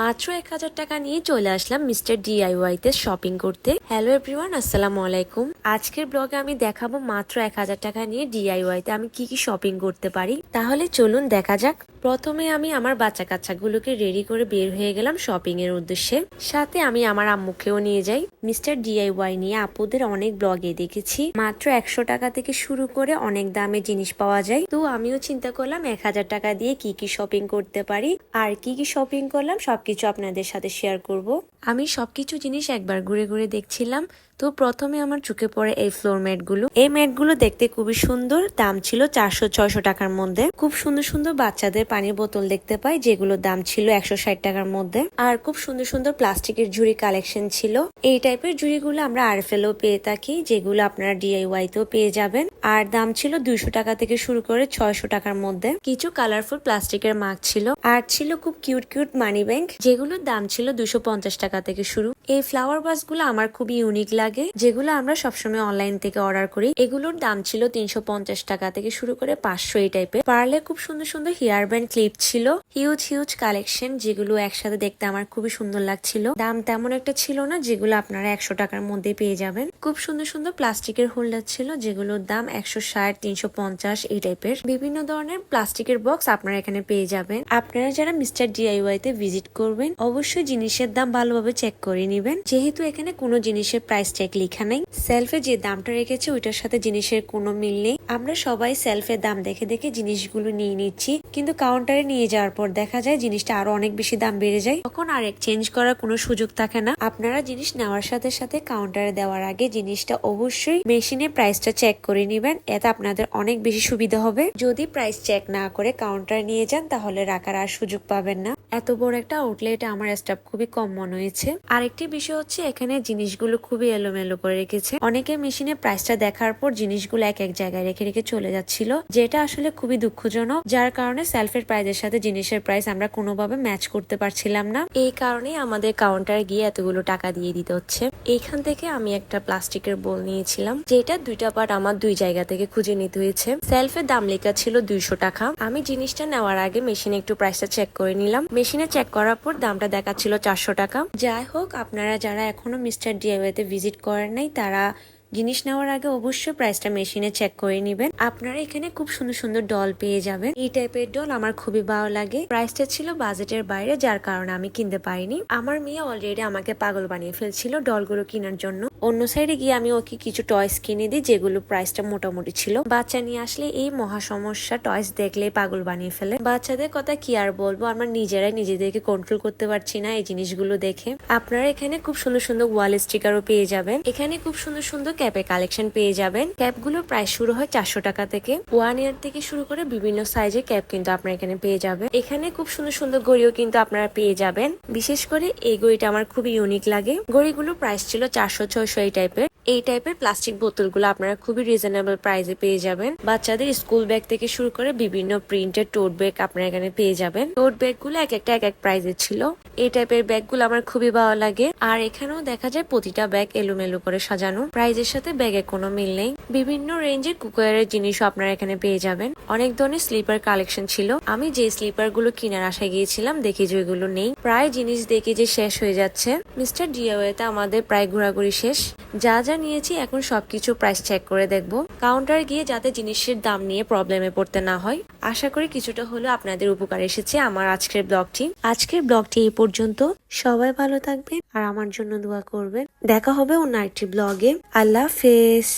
মাত্র এক হাজার টাকা নিয়ে চলে আসলাম মিস্টার ডিআইওয়াইতে শপিং করতে। হ্যালো এভরিওয়ান আসসালামু আলাইকুম। আজকের ব্লগে আমি দেখাবো মাত্র এক হাজার টাকা নিয়ে ডিআইওয়াই তে আমি কি কি শপিং করতে পারি। তাহলে চলুন দেখা যাক। প্রথমে আমি আমার বাচ্চা কাচ্চাগুলোকে রেডি করে বের হয়ে গেলাম শপিং এর উদ্দেশ্যে। সাথে আমি আমার আম্মুকেও নিয়ে যাই। মিস্টার ডিআইওয়াই নিয়ে আপুদের অনেক ব্লগে দেখেছি। মাত্র একশো টাকা থেকে শুরু করে অনেক দামে জিনিস পাওয়া যায়। তো আমিও চিন্তা করলাম এক হাজার টাকা দিয়ে কি কি শপিং করতে পারি। আর কি কি শপিং করলাম সবকিছু আপনাদের সাথে শেয়ার করব। আমি সবকিছু জিনিস একবার ঘুরে ঘুরে দেখছিলাম তো প্রথমে আমার চোখে পড়ে এই ফ্লোর ম্যাটগুলো। এই ম্যাটগুলো দেখতে খুবই সুন্দর, দাম ছিল চারশো ছয়শো টাকার মধ্যে। খুব সুন্দর সুন্দর বাচ্চাদের পানির বোতল দেখতে পাই, যেগুলোর দাম ছিল একশো ষাট টাকার মধ্যে। আর খুব সুন্দর সুন্দর প্লাস্টিকের ঝুড়ি কালেকশন ছিল। এই টাইপের ঝুড়িগুলো আমরা আরফেলেও পেয়ে থাকি, যেগুলো আপনারা ডিআইওয়াই তেও পেয়ে যাবেন। আর দাম ছিল দুইশো টাকা থেকে শুরু করে ছয়শো টাকার মধ্যে। কিছু কালারফুল প্লাস্টিকের মাগ ছিল। আর ছিল খুব কিউট কিউট মানি ব্যাংক যেগুলোর দাম ছিল দুশো পঞ্চাশ টাকা থেকে শুরু। এই ফ্লাওয়ার বাসগুলো আমার খুব ইউনিক লাগে যেগুলো আমরা সবসময় অনলাইন থেকে অর্ডার করি, এগুলোর দাম ছিল তিনশো পঞ্চাশ টাকা থেকে শুরু করে পাঁচশো এই টাইপের পার্লে খুব সুন্দর সুন্দর হেয়ার ব্যান্ড ক্লিপ ছিল হিউজ হিউজ কালেকশন যেগুলো একসাথে দেখতে আমার খুবই সুন্দর লাগছিল। দাম তেমন একটা ছিল না যেগুলো আপনারা একশো টাকার মধ্যে পেয়ে যাবেন। খুব সুন্দর সুন্দর প্লাস্টিকের হোল্ডার ছিল যেগুলোর দাম একশো ষাট, তিনশো পঞ্চাশ এই টাইপের বিভিন্ন ধরনের প্লাস্টিকের বক্স আপনারা এখানে পেয়ে যাবেন। আপনারা যারা মিস্টার ডিআইওয়াই তে ভিজিট করবেন, অবশ্যই জিনিসের দাম ভালোভাবে চেক করে নিবেন। যেহেতু এখানে কোনো জিনিসের প্রাইস চেক লেখা নেই। সেলফে যে দামটা রেখেছে, ওইটার সাথে জিনিসের কোনো মিল নেই। আমরা সবাই সেলফের দাম দেখে দেখে জিনিসগুলো নিয়ে নিচ্ছি, কিন্তু কাউন্টারে নিয়ে যাওয়ার পর দেখা যায় জিনিসটা আরও অনেক বেশি দাম বেড়ে যায়। তখন আর এক্সচেঞ্জ করার কোনো সুযোগ থাকে না। আপনারা জিনিস নেওয়ার সাথে সাথে কাউন্টারে দেওয়ার আগে জিনিসটা অবশ্যই মেশিনে প্রাইসটা চেক করে নেবেন। এতে আপনাদের অনেক বেশি সুবিধা হবে। যদি প্রাইস চেক না করে কাউন্টারে নিয়ে যান, তাহলে রাখার আর সুযোগ পাবেন না। এত বড় একটা আউটলেট আমার স্টাফ খুবই কম মনে হয়েছে। আরেকটি বিষয় হচ্ছে এখানে জিনিসগুলো খুবই এলোমেলো করে রেখেছে। অনেকে মেশিনে প্রাইসটা দেখার পর জিনিসগুলো এক এক জায়গায় রেখে রেখে চলে যাচ্ছিল, যেটা আসলে খুবই দুঃখজনক, যার কারণে সেলফের প্রাইসের সাথে জিনিসের প্রাইস আমরা কোনোভাবে ম্যাচ করতে পারছিলাম না। এই কারণে আমাদের কাউন্টারে গিয়ে এতগুলো টাকা দিয়ে দিতে হচ্ছে। এইখান থেকে আমি একটা প্লাস্টিকের বোল নিয়েছিলাম, যেটা দুইটা পার্ট আমার দুই জায়গা থেকে খুঁজে নিতে হয়েছে। সেলফের দাম লেখা ছিল দুইশো টাকা। আমি জিনিসটা নেওয়ার আগে মেশিনে একটু প্রাইসটা চেক করে নিলাম। মেশিনে চেক করার পর দামটা দেখাচ্ছিল চারশো টাকা। যাই হোক, আপনারা যারা এখনও মিস্টার ডিআইওয়াইতে ভিজিট করেন নাই, তারা জিনিস নেওয়ার আগে অবশ্যই প্রাইসটা মেশিনে চেক করে নেবেন। আপনারা এখানে খুব সুন্দর সুন্দর ডল পেয়ে যাবেন। এই টাইপের ডল আমার খুবই ভালো লাগে। প্রাইসটা ছিল বাজেটের বাইরে, যার কারণে আমি কিনতে পারিনি। আমার মেয়ে অলরেডি আমাকে পাগল বানিয়ে ফেলছিল ডলগুলো কেনার জন্য। অন্য সাইডে গিয়ে আমি ওকে কিছু টয়স কিনে দিই, যেগুলো প্রাইসটা মোটামুটি ছিল। বাচ্চা নিয়ে আসলে এই মহা সমস্যা টয়স দেখলে পাগল বানিয়ে ফেলে। বাচ্চাদের কথা কি আর বলব? আমরা নিজেরাই নিজেদেরকে কন্ট্রোল করতে পারছি না এই জিনিসগুলো দেখে। আপনারা এখানে খুব সুন্দর সুন্দর ওয়াল স্টিকারও পেয়ে যাবেন। এখানে খুব সুন্দর সুন্দর ক্যাপের কালেকশন পেয়ে যাবেন। ক্যাপগুলোর প্রায় শুরু হয় চারশো টাকা থেকে। ওয়ান ইয়ার থেকে শুরু করে বিভিন্ন সাইজের ক্যাপ কিন্তু আপনারা এখানে পেয়ে যাবেন। এখানে খুব সুন্দর সুন্দর ঘড়িও কিন্তু আপনারা পেয়ে যাবেন। বিশেষ করে এই ঘড়িটা আমার খুবই ইউনিক লাগে। ঘড়িগুলোর প্রাইস ছিল চারশো এই টাইপের। এই টাইপের প্লাস্টিক বোতলগুলো আপনারা খুবই রিজনেবল প্রাইসে পেয়ে যাবেন। বাচ্চাদের স্কুল ব্যাগ থেকে শুরু করে বিভিন্ন প্রিন্টের টোট ব্যাগ আপনারা এখানে পেয়ে যাবেন। টোট ব্যাগগুলো এক একটা এক এক প্রাইসে ছিল। এই টাইপের ব্যাগগুলো আমার খুবই ভালো লাগে। আর এখানেও দেখা যায় প্রতিটা ব্যাগ এলোমেলো করে সাজানো। প্রাইজের সাথে ব্যাগে কোনো মিল নেই। বিভিন্ন রেঞ্জের কুকারের জিনিসও আপনারা এখানে পেয়ে যাবেন। অনেক ধরনের স্লিপার কালেকশন ছিল। আমি যে স্লিপারগুলো কেনার আশায় গিয়েছিলাম, দেখি যে ওইগুলো নেই। প্রায় জিনিস দেখি যে শেষ হয়ে যাচ্ছে। মিস্টার ডিওয়েতে আমাদের প্রায় ঘোরাঘুরি শেষ। যা যা নিয়েছি এখন সবকিছু প্রাইস চেক করে দেখব। কাউন্টার গিয়ে যাতে জিনিসের দাম নিয়ে প্রবলেমে পড়তে না হয়। আশা করি কিছুটা হলো আপনাদের উপকার এসেছে আমার আজকের ব্লগটি আজকের ব্লগটি এই পর্যন্ত। সবাই ভালো থাকবেন আর আমার জন্য দোয়া করবেন। দেখা হবে অন্য একটি ব্লগে আল্লাহ হাফেজ।